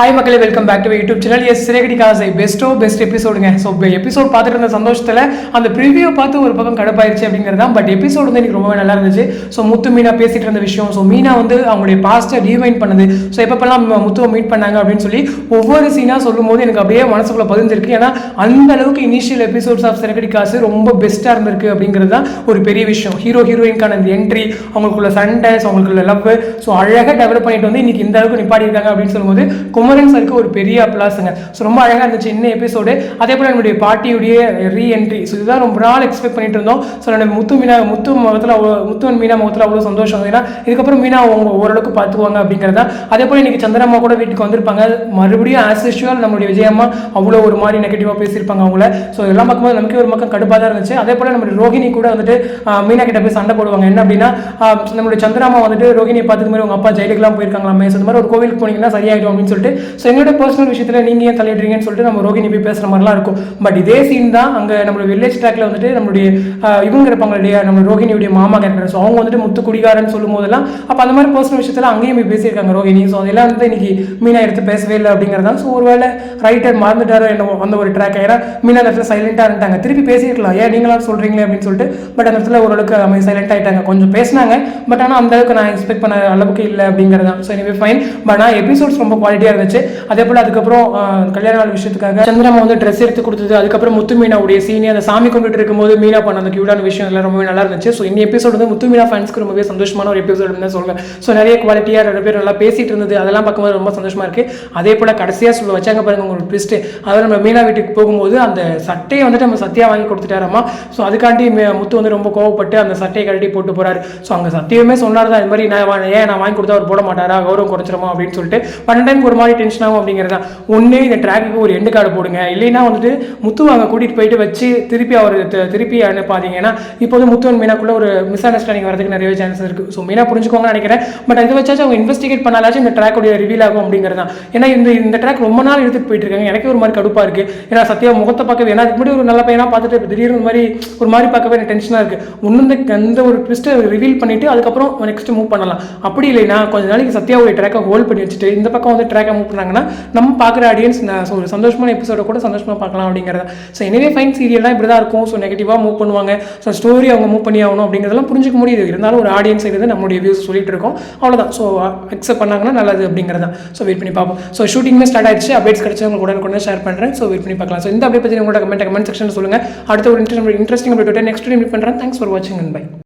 Hi மக்களே welcome back to YouTube channel S சிறகடி காசை பெஸ்ட்டோ பெஸ்ட் எபிசோடுங்க ஸோ எபிசோட் பார்த்துட்டு இருந்த சந்தோஷத்தில் அந்த ப்ரிவியூ பார்த்து ஒரு பக்கம் கடுப்பாயிருச்சு அப்படிங்கிறது தான். பட் எபிசோட் வந்து எனக்கு ரொம்பவே நல்லா இருந்துச்சு. ஸோ முத்து மீனா பேசிட்டு இருந்த விஷயம். ஸோ மீனா வந்து அவங்களுடைய பாஸ்ட்டை ரீவைண்ட் பண்ணுது. ஸோ எப்பப்பெல்லாம் முத்துவை மீட் பண்ணாங்க அப்படின்னு சொல்லி ஒவ்வொரு சீனாக சொல்லும் போது எனக்கு அப்படியே மனசுக்குள்ள பதிஞ்சிருக்கு. ஏன்னா அந்த அளவுக்கு இனிஷியல் எபிசோட்ஸ் ஆஃப் சிறகடி காசு ரொம்ப பெஸ்ட்டாக இருந்திருக்கு அப்படிங்கிறது தான் ஒரு பெரிய விஷயம். ஹீரோ ஹீரோயின்கான அந்த என்ட்ரி அவங்களுக்குள்ள சண்டை ஸோ அவங்களுக்குள்ள லவ் ஸோ அழகாக டெவலப் பண்ணிட்டு வந்து இன்னைக்கு இந்த அளவுக்கு நிப்பாடிருக்காங்க அப்படின்னு சொல்லும்போது குமரன் சருக்கு ஒரு பெரிய அப்ளாஸுங்க ஸோ ரொம்ப அழகாக இருந்துச்சு இன்னும் எபிசோடு அதே போல் நம்மளுடைய பாட்டியுடைய ரீஎன்ட்ரி ஸோ இதுதான் ரொம்ப நாள் எக்ஸ்பெக்ட் பண்ணிட்டு இருந்தோம். ஸோ நம்ம முத்து மீனா முத்து முகத்தில் அவ்வளோ முத்துவன் மீனா முகத்தில் அவ்வளோ சந்தோஷம். ஏன்னா இதுக்கப்புறம் மீனா அவங்க ஓரளவுக்கு பார்த்துக்குவாங்க அப்படிங்கிறதா. அதே போல் இன்னைக்கு சந்திரம்மா கூட வீட்டுக்கு வந்திருப்பாங்க. மறுபடியும் ஆஸ் யூஷுவல் நம்மளுடைய விஜயம்மா அவ்வளோ ஒரு மாதிரி நெகட்டிவாக பேசியிருப்பாங்க அவங்கள. ஸோ எல்லாம் பார்க்கும்போது நமக்கு ஒரு பக்கம் கடுப்பாக தான் இருந்துச்சு. அதே போல் நம்மளுடைய ரோஹிணி கூட வந்துட்டு மீனா கிட்ட போய் சண்டை போடுவாங்க. என்ன அப்படின்னா நம்மளுடைய சந்திராமா வந்துட்டு ரோஹிணியை பார்த்துக்கு மாதிரி உங்கள் அப்பா ஜெயிலுக்குலாம் போயிருக்காங்களாமே. ஸோ இந்த மாதிரி ஒரு கோவிலுக்கு போனீங்கன்னா சரியாயிடும் அப்படின்னு சொல்லிட்டு ஸோ எங்களோட பர்சனல் விஷயத்தில் நீங்கள் ஏன் தலையிடுறீங்கன்னு சொல்லிட்டு நம்ம ரோகிணி போய் பேசுகிற மாதிரிலாம் இருக்கும். பட் இதே சீன் தான் அங்கே நம்மளோட வில்லேஜ் ட்ராக்ல வந்துட்டு நம்மளுடைய இவங்க இருப்பாங்க இல்லையா நம்ம ரோஹிணியுடைய மாமா கேரக்டர். ஸோ அவங்க வந்துட்டு முத்து குடிகாரன்னு சொல்லும் போதெல்லாம் அப்போ அந்த மாதிரி பர்சனல் விஷயத்தில் அங்கேயும் போய் பேசியிருக்காங்க ரோஹிணி ஸோ அதெல்லாம் வந்து இன்னைக்கு மீனா எடுத்து பேசவே இல்லை அப்படிங்கிறதா ஸோ ஒருவேளை ரைட்டர் மறந்துட்டாரோ என்னவோ அந்த ஒரு ட்ராக் ஏன்னா மீனா அந்த இடத்துல சைலண்டாக இருந்தாங்க திருப்பி பேசியிருக்கலாம். ஏன் நீங்களாம் சொல்கிறீங்களே அப்படின்னு சொல்லிட்டு பட் அந்த இடத்துல ஓரளவுக்கு அவங்க சைலண்ட் ஆயிட்டாங்க. கொஞ்சம் பேசினாங்க. பட் ஆனால் அந்த அளவுக்கு நான் எக்ஸ்பெக்ட் பண்ண அளவுக்கு இல்லை அப்படிங்கிறது ஸோ எனவே ஃபைன் பட் ஆனால் எபிசோட்ஸ் ரொம்ப குவாலிட்டியாக இருந்துச்சு. அதே போல் அதுக்கப்புறம் கல்யாண நாள் விஷயத்துக்காக சந்திரமா வந்து ட்ரெஸ் எடுத்து கொடுத்தது. அதுக்கப்புறம் முத்து மீனாவுடைய சீனி அந்த சாமி கும்பிட்டு இருக்கும்போது மீனா பண்ண அந்த கியூடான விஷயம் எல்லாம் ரொம்பவே நல்லா இருந்துச்சு. ஸோ இந்த எபிசோட் வந்து முத்து மீனா ஃபேன்ஸ்க்கு ரொம்பவே சந்தோஷமான ஒரு எபிசோட் தான் சொல்லுவேன் ஸோ நிறைய குவாலிட்டியாக ரெண்டு பேர் நல்லா பேசிட்டு இருந்தது. அதெல்லாம் பார்க்கும்போது ரொம்ப சந்தோஷமா இருக்கு. அதே போல் கடைசியாக சொல்ல வச்சாங்க பாருங்க உங்களுக்கு ட்விஸ்ட் அதாவது நம்ம மீனா வீட்டுக்கு போகும்போது அந்த சட்டையை வந்துட்டு நம்ம சத்தியா வாங்கி கொடுத்துட்டாராமா? ஸோ அதுக்காண்டி முத்து வந்து ரொம்ப கோவப்பட்டு அந்த சட்டையை கழட்டி போட்டு போறாரு. ஸோ அங்கே சத்தியமே சொன்னார் தான் இந்த மாதிரி நான் ஏன் நான் வாங்கி கொடுத்தா அவர் போட மாட்டாரா? கௌரவம் குறைச்சிருமா அப்படின்னு சொல்லிட்டு. பன்னெண்டு டைம் ஒரு மாதிரி டென்ஷன் ஆகும் அப்படிங்கிறது தான். ஒன்று இந்த ட்ராக்குக்கு ஒரு எண்டு கார்டு போடுங்க. இல்லைன்னா வந்துட்டு முத்து அங்கே கூட்டிகிட்டு போயிட்டு வச்சு திருப்பி அவர் திருப்பி அனுப்பாதீங்க. ஏன்னா இப்போ வந்து முத்து and மீனாக்குள்ள ஒரு மிஸ் அண்டர்ஸ்டாண்டிங் வரதுக்கு நிறைய சான்சஸ் இருக்குது ஸோ மீனா புரிஞ்சுக்கோங்கன்னு நினைக்கிறேன். பட் இதை வச்சாச்சும் அவங்க இன்வெஸ்டிகேட் பண்ணாலாச்சும் இந்த ட்ராக்குடைய ரிவீல் ஆகும் அப்படிங்கிறது தான். ஏன்னா இந்த இந்த ட்ராக் ரொம்ப நாள் எடுத்துகிட்டு போயிட்டு இருக்காங்க. எனக்கு ஒரு மாதிரி கடுப்பாக இருக்குது ஏன்னா சத்யா முகத்தை பார்க்கவே ஏன்னா அதுக்கு முன்னாடி ஒரு நல்ல பையனாக பார்த்துட்டு திடீர்னு ஒரு மாதிரி ஒரு மாதிரி பார்க்கவே எனக்கு டென்ஷனாக இருக்குது ஒன்று இந்த அந்த ஒரு ட்விஸ்ட்டை ரிவீல் பண்ணிவிட்டு அதுக்கப்புறம் நெக்ஸ்ட் மூவ் பண்ணலாம். அப்படி இல்லைன்னா கொஞ்ச நாளைக்கு சத்யாவுடைய ட்ராக்கை ஹோல்ட் பண்ணி வச்சுட்டு இந்த பக்கம் வந்து ட்ராக்கை மூவ் பண்ணாங்கன்னா நம்ம பார்க்குற ஆடியன்ஸ் ஒரு சந்தோஷமான எபிசோட கூட சந்தோஷமா பார்க்கலாம் அப்படிங்கிறத. ஸோ எனவே ஃபைன் சீரியல்லாம் இப்படி தான் இருக்கும். ஸோ நெகட்டிவாக மூவ் பண்ணுவாங்க. ஸோ ஸ்டோரி அவங்க மூவ் பண்ணி ஆகணும் அப்படிங்கிறதெல்லாம் புரிஞ்சுக்க முடியுது. இருந்தாலும் ஒரு ஆடியன்ஸ் இருந்து நம்மளுடைய வியூஸ் சொல்லிட்டு இருக்கோம். அவ்வளோதான் ஸோ அக்செப்ட் பண்ணாங்கன்னா நல்லது அப்படிங்கிறத. ஸோ வெயிட் பண்ணி பார்ப்போம். ஸோ ஷூட்டிங்மே ஸ்டார்ட் ஆயிடுச்சு. அப்டேட்ஸ் கிடைச்சி உங்களுக்கு உடனே ஷேர் பண்ணுறேன் ஸோ வெயிட் பண்ணி பார்க்கலாம். ஸோ இந்த அப்டேட் பற்றி உங்களோட கமெண்ட் கமெண்ட் செக்ஷன் சொல்லுங்கள் அடுத்த ஒரு interest interesting update next meet பண்ணுறேன் தேங்க்ஸ் ஃபார் வாட்சிங் அண்ட் பை